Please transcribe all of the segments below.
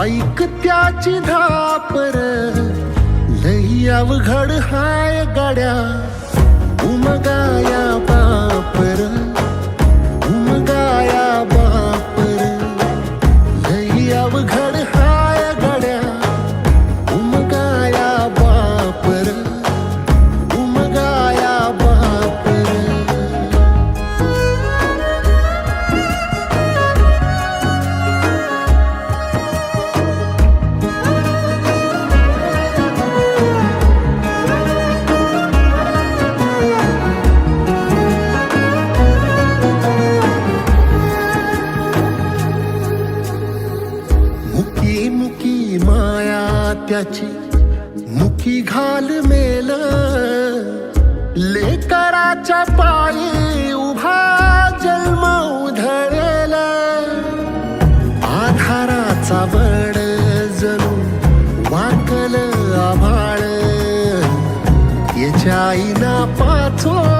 ऐक त्याची धापर. लई अवघड हाय गाड्या. उमगाया मुकी मुकी माया त्याची. मुकी घाल मेल. लेकराच्या पायी उभा जन्म उधळेल. आधाराचा बड जणू वाकल आभाळ. याच्या आईना पाचो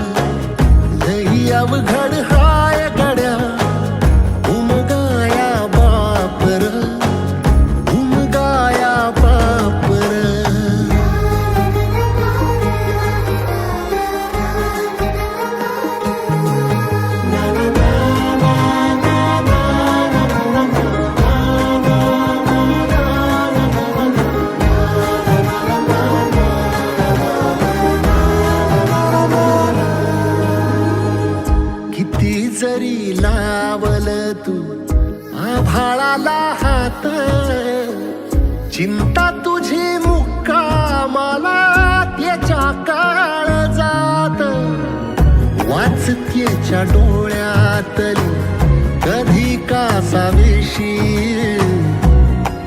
किती जरी लावल तू आभाळाला हात चिंता तुझी मुक्कामाला त्याच्या काळ जात. वाचतेच्या डोळ्यातली कधी कासावेशी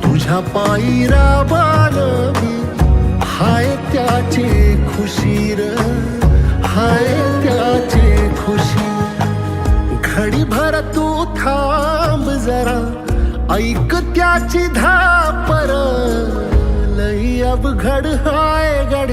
तुझ्या पायी तू थांब जरा ऐक त्याची धापर लई अवघड हाय गड्या.